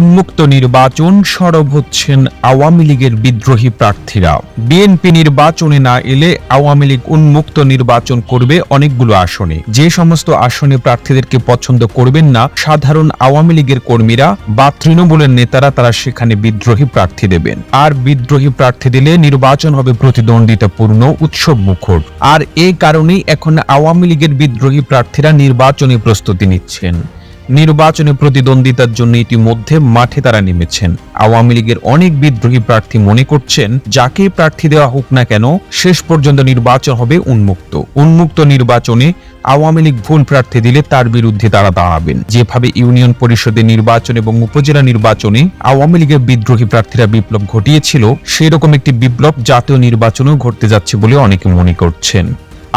উন্মুক্ত নির্বাচন সরব হচ্ছেন আওয়ামী লীগের বিদ্রোহী প্রার্থীরা। বিএনপি নির্বাচনে না এলে আওয়ামী লীগ উন্মুক্ত নির্বাচন করবে অনেকগুলো আসনে। যে সমস্ত আসনে প্রার্থীদেরকে পছন্দ করবেন না, সাধারণ আওয়ামী লীগের কর্মীরা বা তৃণমূলের নেতারা তারা সেখানে বিদ্রোহী প্রার্থী দেবেন। আর বিদ্রোহী প্রার্থী দিলে নির্বাচন হবে প্রতিদ্বন্দ্বিতাপূর্ণ উৎসব মুখর। আর এই কারণেই এখন আওয়ামী লীগের বিদ্রোহী প্রার্থীরা নির্বাচনী প্রস্তুতি নিচ্ছেন। নির্বাচনে প্রতিদ্বন্দ্বিতার জন্য ইতিমধ্যে মাঠে তারা নেমেছেন। আওয়ামী লীগের অনেক বিদ্রোহী প্রার্থী মনে করছেন যাকে প্রার্থী দেওয়া হোক না কেন, শেষ পর্যন্ত নির্বাচন হবে উন্মুক্ত। উন্মুক্ত নির্বাচনে আওয়ামী লীগ ভুল প্রার্থী দিলে তার বিরুদ্ধে তারা দাঁড়াবেন। যেভাবে ইউনিয়ন পরিষদের নির্বাচন এবং উপজেলা নির্বাচনে আওয়ামী লীগের বিদ্রোহী প্রার্থীরা বিপ্লব ঘটিয়েছিল, সেরকম একটি বিপ্লব জাতীয় নির্বাচনেও ঘটতে যাচ্ছে বলে অনেকে মনে করছেন।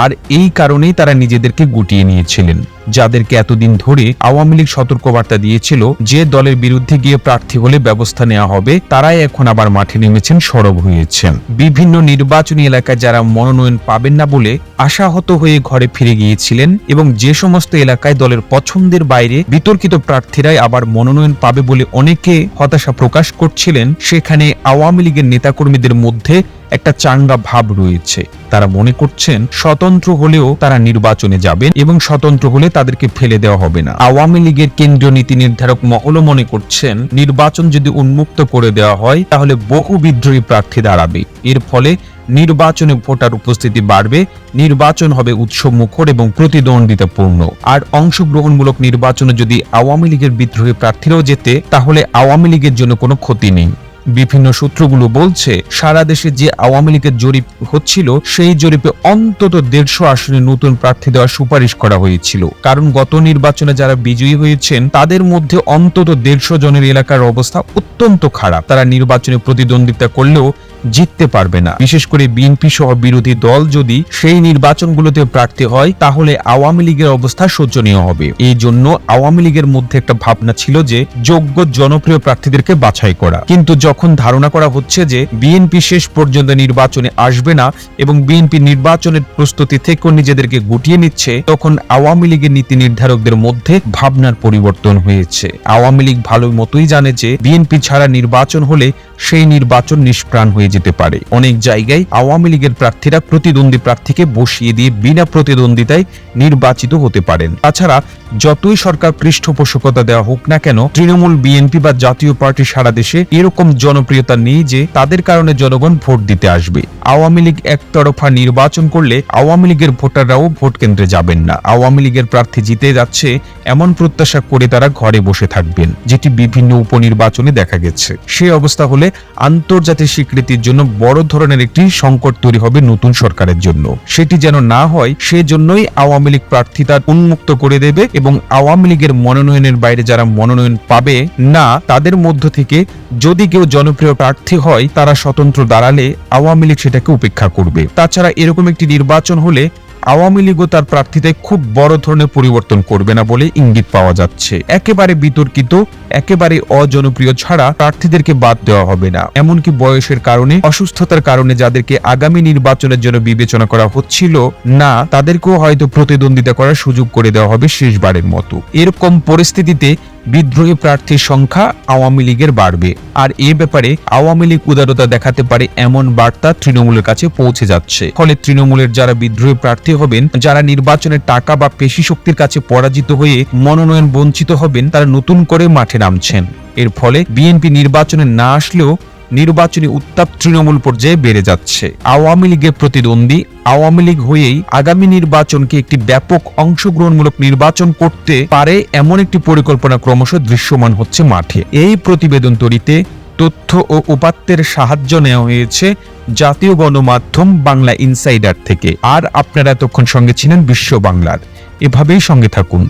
আর এই কারণেই তারা নিজেদেরকে গুটিয়ে নিয়েছিলেন, যাদেরকে এতদিন ধরে আওয়ামী লীগ সতর্কবার্তা দিয়েছিল যে দলের বিরুদ্ধে গিয়ে প্রার্থী হলে ব্যবস্থা নেওয়া হবে, তারাই এখন আবার মাঠে নেমেছেন, সরব হয়েছেন। বিভিন্ন নির্বাচনী এলাকায় যারা মনোনয়ন পাবেন না বলে আশাহত হয়ে ঘরে ফিরে গিয়েছিলেন এবং যে সমস্ত এলাকায় দলের পছন্দের বাইরে বিতর্কিত প্রার্থীরাই আবার মনোনয়ন পাবে বলে অনেকে হতাশা প্রকাশ করছিলেন, সেখানে আওয়ামী লীগের নেতাকর্মীদের মধ্যে একটা চাঙ্গা ভাব রয়েছে। তারা মনে করছেন, স্বতন্ত্র হলেও তারা নির্বাচনে যাবেন এবং স্বতন্ত্র হলে তাদেরকে ফেলে দেওয়া হবে না। আওয়ামী লীগের কেন্দ্রীয় নীতি নির্ধারক মহলও মনে করছেন, নির্বাচন যদি উন্মুক্ত করে দেওয়া হয়, তাহলে বহু বিদ্রোহী প্রার্থী দাঁড়াবে। এর ফলে নির্বাচনে ভোটার উপস্থিতি বাড়বে, নির্বাচন হবে উৎসব মুখর এবং প্রতিদ্বন্দ্বিতাপূর্ণ। আর অংশগ্রহণমূলক নির্বাচনে যদি আওয়ামী লীগের বিদ্রোহী প্রার্থীরাও যেতে তাহলে আওয়ামী লীগের জন্য কোনো ক্ষতি নেই। বিভিন্ন সূত্রগুলো বলছে, সারা দেশে যে আওয়ামী লীগের জরিপ হচ্ছিল, সেই জরিপে অন্তত দেড়শো আসনে নতুন প্রার্থী দেওয়ার সুপারিশ করা হয়েছিল। কারণ গত নির্বাচনে যারা বিজয়ী হয়েছেন, তাদের মধ্যে অন্তত দেড়শো জনের এলাকার অবস্থা অত্যন্ত খারাপ। তারা নির্বাচনে প্রতিদ্বন্দ্বিতা করলেও জিততে পারবে না। বিশেষ করে বিএনপি সহ বিরোধী দল যদি সেই নির্বাচনগুলোতে প্রার্থী হয়, তাহলে আওয়ামী লীগের অবস্থা শোচনীয় হবে। এই জন্য আওয়ামী লীগের মধ্যে একটা ভাবনা ছিল যে, যোগ্য জনপ্রিয় প্রার্থীদেরকে বাছাই করা। কিন্তু যখন ধারণা করা হচ্ছে যে, বিএনপি শেষ পর্যন্ত নির্বাচনে আসবে না এবং বিএনপি নির্বাচনের প্রস্তুতি থেকেও নিজেদেরকে গুটিয়ে নিচ্ছে, তখন আওয়ামী লীগের নীতি নির্ধারকদের মধ্যে ভাবনার পরিবর্তন হয়েছে। আওয়ামী লীগ ভালো মতোই জানে যে, বিএনপি ছাড়া নির্বাচন হলে সেই নির্বাচন নিষ্প্রাণ হয়ে যেতে পারে। অনেক জায়গায় আওয়ামী লীগের প্রার্থীরা প্রতিদ্বন্দ্বী প্রার্থীকে বসিয়ে দিয়ে বিনা প্রতিদ্বন্দ্বিতায় নির্বাচিত হতে পারেন। তাছাড়া যতই সরকার পৃষ্ঠপোষকতা দেওয়া হোক না কেন, তৃণমূল, বিএনপি বা জাতীয় পার্টি সারা দেশে এরকম জনপ্রিয়তা নেই যে তাদের কারণে জনগণ ভোট দিতে আসবে। আওয়ামী লীগ একতরফা নির্বাচন করলে আওয়ামী লীগের ভোটাররাও ভোট কেন্দ্রে যাবেন না। আওয়ামী লীগের প্রার্থী জিতে যাচ্ছে এমন প্রত্যাশা করে তারা ঘরে বসে থাকবেন, যেটি বিভিন্ন উপনির্বাচনে দেখা গেছে। সে অবস্থা হলে আন্তর্জাতিক স্বীকৃতির জন্য বড় ধরনের একটি সংকট তৈরি হবে নতুন সরকারের জন্য। সেটি যেন না হয়, সেজন্যই আওয়ামী লীগ প্রার্থী তার উন্মুক্ত করে দেবে এবং আওয়ামী লীগের মনোনয়নের বাইরে যারা মনোনয়ন পাবে না, তাদের মধ্য থেকে যদি কেউ জনপ্রিয় প্রার্থী হয়, তারা স্বতন্ত্র দাঁড়ালে আওয়ামী লীগ সেটাকে উপেক্ষা করবে। তাছাড়া এরকম একটি নির্বাচন হলে আওয়ামী লীগও তার প্রার্থীতে খুব বড় ধরনের পরিবর্তন করবে না বলে ইঙ্গিত পাওয়া যাচ্ছে। একেবারে বিতর্কিত, একেবারে অজনপ্রিয় ছাড়া প্রার্থীদেরকে বাদ দেওয়া হবে না। এমনকি বয়সের কারণে, অসুস্থতার কারণে যাদেরকে আগামী নির্বাচনের জন্য বিবেচনা করা হচ্ছিল না, তাদেরকেও হয়তো প্রতিদ্বন্দ্বিতা করার সুযোগ করে দেওয়া হবে শেষবারের মতো। এরকম পরিস্থিতিতে বিদ্রোহী প্রার্থীর সংখ্যা আওয়ামী লীগের বাড়বে। আর এ ব্যাপারে আওয়ামী লীগ উদারতা দেখাতে পারে এমন বার্তা তৃণমূলের কাছে পৌঁছে যাচ্ছে। ফলে তৃণমূলের যারা বিদ্রোহী প্রার্থী হবেন, যারা নির্বাচনের টাকা বা পেশি শক্তির কাছে পরাজিত হয়ে মনোনয়ন বঞ্চিত হবেন, তারা নতুন করে মাঠে নামছেন। এর ফলে বিএনপি নির্বাচনে না আসলেও নির্বাচনী উত্তাপ তৃণমূল পর্যায়ে বেড়ে যাচ্ছে। আওয়ামী লীগের প্রতিদ্বন্দ্বী আওয়ামী লীগ হয়েই আগামী নির্বাচনকে একটি ব্যাপক অংশগ্রহণমূলক নির্বাচন করতে পারে এমন একটি পরিকল্পনা ক্রমশ দৃশ্যমান হচ্ছে মাঠে। এই প্রতিবেদন তৈরিতে তথ্য ও উপাত্তের সাহায্য নেওয়া হয়েছে জাতীয় গণমাধ্যম বাংলা ইনসাইডার থেকে। আর আপনারা এতক্ষণ সঙ্গে ছিলেন বিশ্ব বাংলার। এভাবেই সঙ্গে থাকুন।